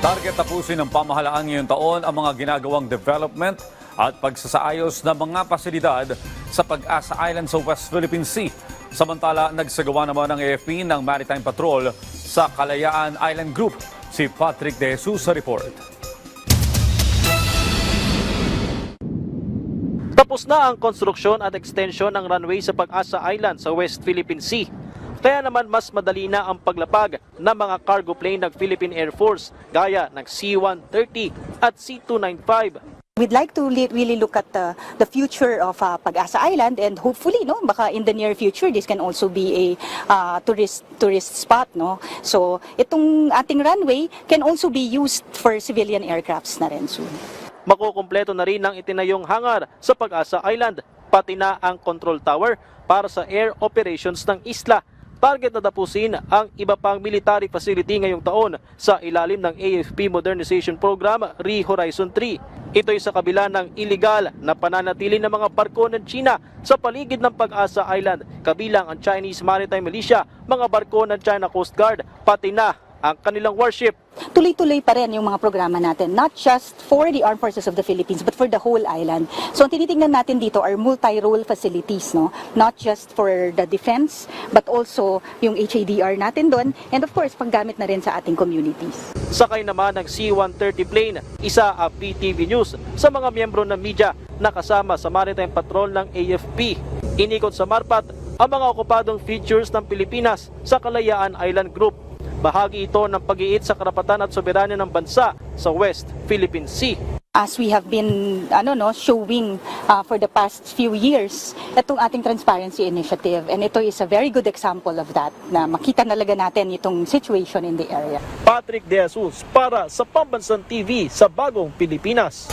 Target tapusin ng pamahalaan ngayong taon ang mga ginagawang development at pagsasaayos ng mga pasilidad sa Pag-asa Island sa West Philippine Sea. Samantala, nagsagawa naman ng AFP ng Maritime Patrol sa Kalayaan Island Group. Si Patrick De Jesus sa report. Tapos na ang konstruksyon at extension ng runway sa Pag-asa Island sa West Philippine Sea. Kaya naman mas madali na ang paglapag ng mga cargo plane ng Philippine Air Force gaya ng C-130 at C-295. We'd like to really look at the, the future of uh, Pag-asa Island and hopefully no baka in the near future this can also be a uh, tourist tourist spot no. So itong ating runway can also be used for civilian aircrafts na rin soon. Makukumpleto na rin ang itinayong hangar sa Pag-asa Island, pati na ang control tower para sa air operations ng isla. Target na tapusin ang iba pang military facility ngayong taon sa ilalim ng AFP Modernization Program Re-Horizon 3. Ito'y sa kabila ng iligal na pananatili ng mga barko ng China sa paligid ng Pag-asa Island, kabilang ang Chinese Maritime Militia, mga barko ng China Coast Guard, pati na ang kanilang warship. Tuloy-tuloy pa rin yung mga programa natin, not just for the Armed Forces of the Philippines, but for the whole island. So ang tinitingnan natin dito are multi-role facilities, no? Not just for the defense, but also yung HADR natin doon, and of course, paggamit na rin sa ating communities. Sakay naman ng C-130 plane, isa ang PTV News sa mga miyembro ng media na kasama sa Maritime Patrol ng AFP. Inikot sa Marpat ang mga okupadong features ng Pilipinas sa Kalayaan Island Group. Bahagi ito ng pag-iit sa karapatan at soberanya ng bansa sa West Philippine Sea. As we have been ano no showing uh, for the past few years itong ating transparency initiative and ito is a very good example of that na makita nalaga natin itong situation in the area. Patrick De Jesus para sa Pambansang TV sa Bagong Pilipinas.